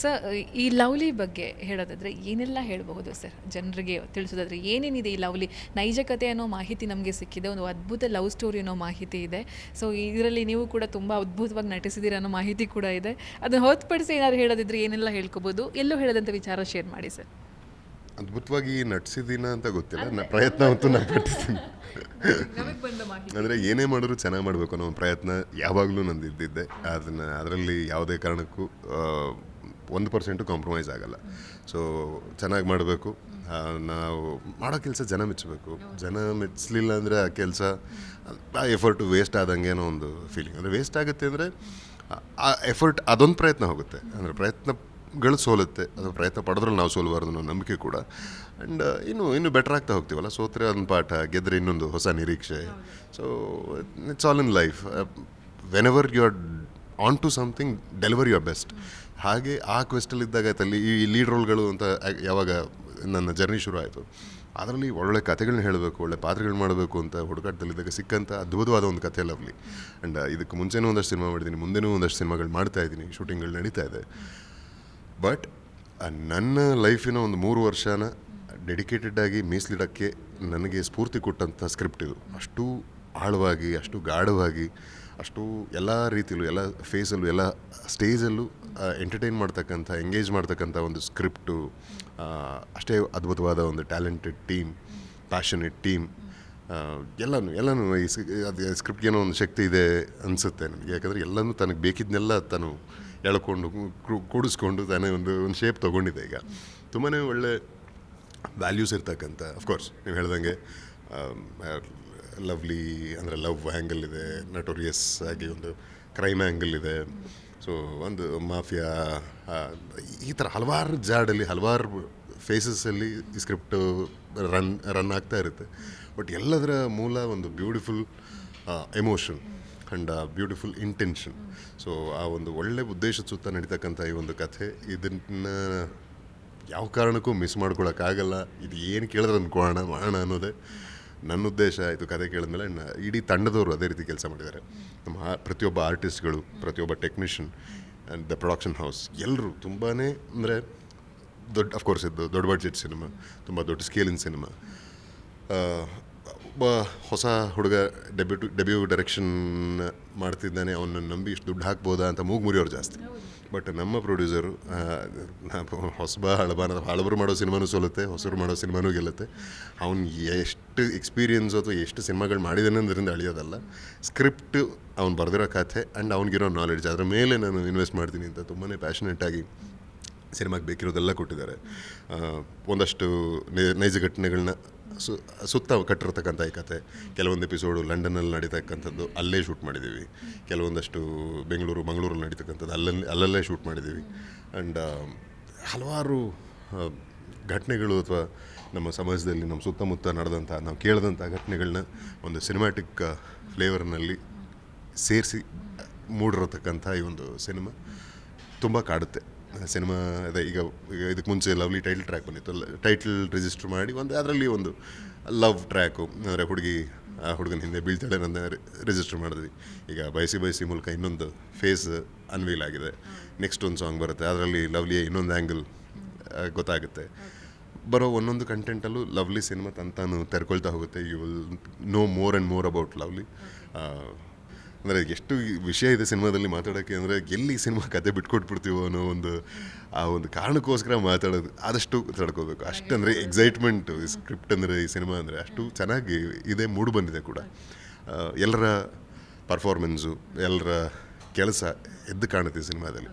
Sir ಈ lovely ಬಗ್ಗೆ ಹೇಳೋದಾದರೆ ಏನೆಲ್ಲ ಹೇಳಬಹುದು ಸರ್? ಜನರಿಗೆ ತಿಳಿಸೋದಾದರೆ ಏನೇನಿದೆ ಈ ಲವ್ಲಿ? ನೈಜ ಕಥೆ ಅನ್ನೋ ಮಾಹಿತಿ ನಮಗೆ ಸಿಕ್ಕಿದೆ ಒಂದು ಅದ್ಭುತ ಲವ್ ಸ್ಟೋರಿ ಅನ್ನೋ ಮಾಹಿತಿ ಇದೆ. ಸೊ ಇದರಲ್ಲಿ ನೀವು ಕೂಡ ತುಂಬ ಅದ್ಭುತವಾಗಿ ನಟಿಸಿದ್ದೀರ ಅನ್ನೋ ಮಾಹಿತಿ ಕೂಡ ಇದೆ. ಅದನ್ನು ಹೊರತುಪಡಿಸಿ ಏನಾದರೂ ಹೇಳೋದಿದ್ರೆ ಏನೆಲ್ಲ ಹೇಳ್ಕೊಬೋದು? ಎಲ್ಲೂ ಹೇಳೋದಂಥ ವಿಚಾರ ಶೇರ್ ಮಾಡಿ ಸರ್. ಅದ್ಭುತವಾಗಿ ನಟಿಸಿದ್ದೀನ ಅಂತ ಗೊತ್ತಿಲ್ಲ. ನಾನು ಪ್ರಯತ್ನ ಅಂತೂ ನಾನು ಮಾಹಿತಿ. ಅಂದರೆ ಏನೇ ಮಾಡಿದ್ರು ಚೆನ್ನಾಗಿ ಮಾಡಬೇಕು ಅನ್ನೋ ಪ್ರಯತ್ನ ಯಾವಾಗಲೂ ನಂದು ಇದ್ದಿದ್ದೆ ಅದನ್ನು ಅದರಲ್ಲಿ ಯಾವುದೇ ಕಾರಣಕ್ಕೂ ಒಂದು ಪರ್ಸೆಂಟು ಕಾಂಪ್ರಮೈಸ್ ಆಗಲ್ಲ. ಸೊ ಚೆನ್ನಾಗಿ ಮಾಡಬೇಕು. ನಾವು ಮಾಡೋ ಕೆಲಸ ಜನ ಮೆಚ್ಚಬೇಕು ಜನ ಮೆಚ್ಚಲಿಲ್ಲ ಅಂದರೆ ಆ ಕೆಲಸ, ಆ ಎಫರ್ಟು ವೇಸ್ಟ್ ಆದಂಗೆ ಅನ್ನೋ ಒಂದು ಫೀಲಿಂಗ್ ಅಂದರೆ ವೇಸ್ಟ್ ಆಗುತ್ತೆ ಅಂದರೆ, ಆ ಎಫರ್ಟ್ ಅದೊಂದು ಪ್ರಯತ್ನ ಹೋಗುತ್ತೆ. ಅಂದರೆ ಪ್ರಯತ್ನಗಳು ಸೋಲುತ್ತೆ. ಅದು ಪ್ರಯತ್ನ ಪಡೆದ್ರಲ್ಲಿ ನಾವು ಸೋಲಬಾರ್ದು ಅನ್ನೋ ನಂಬಿಕೆ ಕೂಡ. ಆ್ಯಂಡ್ ಇನ್ನು ಇನ್ನು ಬೆಟರ್ ಆಗ್ತಾ ಹೋಗ್ತೀವಲ್ಲ? ಸೋತ್ರೆ ಒಂದು ಪಾಠ, ಗೆದ್ರೆ ಇನ್ನೊಂದು ಹೊಸ ನಿರೀಕ್ಷೆ. So it's all in life whenever you are on to something deliver your best ಹಾಗೆ ಆ ಕ್ವೆಸ್ಟಲ್ಲಿದ್ದಾಗ ಆಯ್ತಲ್ಲಿ ಈ ಲೀಡ್ ರೋಲ್ಗಳು ಅಂತ ಯಾವಾಗ ನನ್ನ ಜರ್ನಿ ಶುರು ಆಯಿತು. ಅದರಲ್ಲಿ ಒಳ್ಳೆ ಕಥೆಗಳನ್ನ ಹೇಳಬೇಕು, ಒಳ್ಳೆ ಪಾತ್ರಗಳು ಮಾಡಬೇಕು ಅಂತ ಹುಡುಕಾಟದಲ್ಲಿದ್ದಾಗ ಸಿಕ್ಕಂಥ ಅದ್ಭುತವಾದ ಒಂದು ಕಥೆ ಲವ್ಲಿ. ಆ್ಯಂಡ್ ಇದಕ್ಕೆ ಮುಂಚೆನೂ ಒಂದಷ್ಟು ಸಿನಿಮಾ ಮಾಡಿದ್ದೀನಿ ಮುಂದೆನೂ ಒಂದಷ್ಟು ಸಿನಿಮಾಗಳು ಮಾಡ್ತಾ ಇದ್ದೀನಿ ಶೂಟಿಂಗ್ಗಳು ನಡೀತಾ ಇದೆ. ಬಟ್ ನನ್ನ ಲೈಫಿನ ಒಂದು ಮೂರು ವರ್ಷನ ಡೆಡಿಕೇಟೆಡ್ ಆಗಿ ಮೀಸಲಿಡೋಕ್ಕೆ ನನಗೆ ಸ್ಫೂರ್ತಿ ಕೊಟ್ಟಂಥ ಸ್ಕ್ರಿಪ್ಟ್ ಇದು. ಅಷ್ಟು ಆಳವಾಗಿ, ಅಷ್ಟು ಗಾಢವಾಗಿ, ಅಷ್ಟು ಎಲ್ಲ ರೀತಿಯಲ್ಲೂ ಎಲ್ಲ ಫೇಸಲ್ಲೂ, ಎಲ್ಲ ಸ್ಟೇಜಲ್ಲೂ ಎಂಟರ್ಟೈನ್ ಮಾಡ್ತಕ್ಕಂಥ ಎಂಗೇಜ್ ಮಾಡ್ತಕ್ಕಂಥ ಒಂದು ಸ್ಕ್ರಿಪ್ಟು ಅಷ್ಟೇ ಅದ್ಭುತವಾದ ಒಂದು ಟ್ಯಾಲೆಂಟೆಡ್ ಟೀಮ್ ಪ್ಯಾಷನೆಟ್ ಟೀಮ್ ಎಲ್ಲನೂ ಎಲ್ಲನೂ ಈ ಅದು ಸ್ಕ್ರಿಪ್ಟ್ಗೇನೋ ಒಂದು ಶಕ್ತಿ ಇದೆ ಅನಿಸುತ್ತೆ ನನಗೆ ಯಾಕಂದರೆ ಎಲ್ಲನೂ ತನಗೆ ಬೇಕಿದ್ದನ್ನೆಲ್ಲ ತಾನು ಎಳ್ಕೊಂಡು ಕೂಡಿಸ್ಕೊಂಡು ತಾನೇ ಒಂದು ಒಂದು ಶೇಪ್ ತೊಗೊಂಡಿದೆ ಈಗ. ತುಂಬಾ ಒಳ್ಳೆ ವ್ಯಾಲ್ಯೂಸ್ ಇರ್ತಕ್ಕಂಥ ಅಫ್ಕೋರ್ಸ್ ನೀವು ಹೇಳ್ದಂಗೆ ಲವ್ಲಿ ಅಂದರೆ ಲವ್ ಆ್ಯಂಗಲ್ ಇದೆ ನಟೋರಿಯಸ್ ಆಗಿ ಒಂದು ಕ್ರೈಮ್ ಆ್ಯಂಗಲ್ ಇದೆ. ಸೊ ಒಂದು ಮಾಫಿಯಾ ಈ ಥರ ಹಲವಾರು ಜಾಡಲ್ಲಿ, ಹಲವಾರು ಫೇಸಸ್ಸಲ್ಲಿ ಈ ಸ್ಕ್ರಿಪ್ಟ್ ರನ್ ರನ್ ಆಗ್ತಾ ಇರುತ್ತೆ. ಬಟ್ ಎಲ್ಲದರ ಮೂಲ ಒಂದು beautiful emotion and beautiful intention so ಆ ಒಂದು ಒಳ್ಳೆ ಉದ್ದೇಶದ ಸುತ್ತ ನಡೀತಕ್ಕಂಥ ಈ ಒಂದು ಕಥೆ, ಇದನ್ನು ಯಾವ ಕಾರಣಕ್ಕೂ ಮಿಸ್ ಮಾಡ್ಕೊಳಕ್ಕಾಗಲ್ಲ. ಇದು ಏನು ಕೇಳಿದ್ರೆ ಅಂದ್ಕೊಳ್ಳೋಣ ಮಾಡೋಣ ಅನ್ನೋದೇ. ನನ್ನ ಉದ್ದೇಶ ಆಯಿತು ಕತೆ ಕೇಳಿದ್ಮೇಲೆ ಇಡೀ ತಂಡದವರು ಅದೇ ರೀತಿ ಕೆಲಸ ಮಾಡಿದ್ದಾರೆ. ನಮ್ಮ ಪ್ರತಿಯೊಬ್ಬ ಆರ್ಟಿಸ್ಟ್ಗಳು ಪ್ರತಿಯೊಬ್ಬ technician and the production house ಎಲ್ಲರೂ ತುಂಬಾ ಅಂದರೆ ದೊಡ್ಡ ಅಫ್ಕೋರ್ಸ್ ಇದು ದೊಡ್ಡ ಬಡ್ಜೆಟ್ ಸಿನಿಮಾ ತುಂಬ ದೊಡ್ಡ ಸ್ಕೇಲಿನ ಸಿನಿಮಾ ಒಬ್ಬ ಹೊಸ ಹುಡುಗ ಡೆಬ್ಯೂ ಡೆಬ್ಯೂ ಡೈರೆಕ್ಷನ್ ಮಾಡ್ತಿದ್ದಾನೆ, ಅವನನ್ನು ನಂಬಿ ಇಷ್ಟು ದುಡ್ಡು ಹಾಕ್ಬೋದಾ ಅಂತ ಮೂಗು ಮುರಿಯೋರು ಜಾಸ್ತಿ. ಬಟ್ ನಮ್ಮ ಪ್ರೊಡ್ಯೂಸರು ಹೊಸಬ ಹಳಬಾನ ಹಳಬರು ಮಾಡೋ ಸಿನಿಮಾನೂ ಸೋಲುತ್ತೆ ಹೊಸರು ಮಾಡೋ ಸಿನಿಮಾನೂ ಗೆಲ್ಲುತ್ತೆ. ಅವ್ನು ಎಷ್ಟು ಎಕ್ಸ್ಪೀರಿಯನ್ಸ್ ಅಥವಾ ಎಷ್ಟು ಸಿನಿಮಾಗಳು ಮಾಡಿದ್ದಾನೆ ಅದರಿಂದ ಅಳಿಯೋದಲ್ಲ. ಸ್ಕ್ರಿಪ್ಟ್ ಅವ್ನು ಬರೆದಿರೋ ಕಥೆ ಆ್ಯಂಡ್ ಅವ್ನಿಗಿರೋ ನಾಲೆಡ್ಜ್ ಅದ್ರ ಮೇಲೆ ನಾನು ಇನ್ವೆಸ್ಟ್ ಮಾಡ್ತೀನಿ ಅಂತ ತುಂಬಾ ಪ್ಯಾಷನೇಟಾಗಿ ಸಿನಿಮಾಗೆ ಬೇಕಿರೋದೆಲ್ಲ ಕೊಟ್ಟಿದ್ದಾರೆ. ಒಂದಷ್ಟು ನೈಜ ಘಟನೆಗಳನ್ನ ಸು, ಸುತ್ತ ಕಟ್ಟಿರ್ತಕ್ಕಂಥ ಈ ಕತೆ ಕೆಲವೊಂದು ಎಪಿಸೋಡು ಲಂಡನಲ್ಲಿ ನಡೀತಕ್ಕಂಥದ್ದು ಅಲ್ಲೇ ಶೂಟ್ ಮಾಡಿದ್ದೀವಿ. ಕೆಲವೊಂದಷ್ಟು ಬೆಂಗಳೂರು, ಮಂಗಳೂರಲ್ಲಿ ನಡೀತಕ್ಕಂಥದ್ದು ಅಲ್ಲಲ್ಲಿ, ಅಲ್ಲಲ್ಲೇ ಶೂಟ್ ಮಾಡಿದ್ದೀವಿ. ಆ್ಯಂಡ್ ಹಲವಾರು ಘಟನೆಗಳು ಅಥವಾ ನಮ್ಮ ಸಮಾಜದಲ್ಲಿ ನಮ್ಮ ಸುತ್ತಮುತ್ತ ನಡೆದಂಥ ನಾವು ಕೇಳಿದಂಥ ಘಟನೆಗಳನ್ನ ಒಂದು ಸಿನಿಮ್ಯಾಟಿಕ್ ಫ್ಲೇವರ್ನಲ್ಲಿ ಸೇರಿಸಿ ಮೂಡಿರತಕ್ಕಂಥ ಈ ಒಂದು ಸಿನಿಮಾ ತುಂಬ ಕಾಡುತ್ತೆ. ಸಿನಿಮಾ ಅದೇ ಈಗ ಈಗ ಇದಕ್ಕೆ ಮುಂಚೆ ಲವ್ಲಿ ಟೈಟಲ್ ಟ್ರ್ಯಾಕ್ ಬಂದಿತ್ತು. ಟೈಟಲ್ ರಿಜಿಸ್ಟರ್ ಮಾಡಿ ಒಂದು ಅದರಲ್ಲಿ ಒಂದು ಲವ್ ಟ್ರ್ಯಾಕು ಅಂದರೆ ಹುಡುಗಿ ಆ ಹುಡುಗನ ಹಿಂದೆ ಬೀಳ್ತಾಳೆ ನನ್ನ ರಿಜಿಸ್ಟರ್ ಮಾಡಿದ್ವಿ. ಈಗ ಬಯಸಿ ಬಯಸಿ ಮೂಲಕ ಇನ್ನೊಂದು ಫೇಸ್ ಅನ್ವೀಲ್ ಆಗಿದೆ. ನೆಕ್ಸ್ಟ್ ಒಂದು ಸಾಂಗ್ ಬರುತ್ತೆ. ಅದರಲ್ಲಿ ಲವ್ಲಿಯ ಇನ್ನೊಂದು ಆ್ಯಂಗಲ್ ಗೊತ್ತಾಗುತ್ತೆ. ಬರೋ ಒಂದೊಂದು ಕಂಟೆಂಟಲ್ಲೂ ಲವ್ಲಿ ಸಿನಿಮಾ ತಂತಾನು ತೆರ್ಕೊಳ್ತಾ ಹೋಗುತ್ತೆ. You will know more and more about lovely. ಅಂದರೆ ಎಷ್ಟು ವಿಷಯ ಇದೆ ಸಿನಿಮಾದಲ್ಲಿ ಮಾತಾಡೋಕ್ಕೆ ಅಂದರೆ ಎಲ್ಲಿ ಸಿನಿಮಾ ಕತೆ ಬಿಟ್ಕೊಟ್ಬಿಡ್ತೀವೋ ಅನ್ನೋ ಒಂದು, ಆ ಒಂದು ಕಾರಣಕ್ಕೋಸ್ಕರ ಮಾತಾಡೋದು. ಆದಷ್ಟು ತಡ್ಕೋಬೇಕು. ಅಷ್ಟಂದರೆ ಎಕ್ಸೈಟ್ಮೆಂಟು ಸ್ಕ್ರಿಪ್ಟ್ ಅಂದರೆ, ಈ ಸಿನಿಮಾ ಅಂದರೆ ಅಷ್ಟು ಚೆನ್ನಾಗಿ ಇದೆ, ಮೂಡು ಬಂದಿದೆ ಕೂಡ. ಎಲ್ಲರ ಪರ್ಫಾರ್ಮೆನ್ಸು ಎಲ್ಲರ ಕೆಲಸ ಎದ್ದು ಕಾಣುತ್ತೆ ಸಿನಿಮಾದಲ್ಲಿ.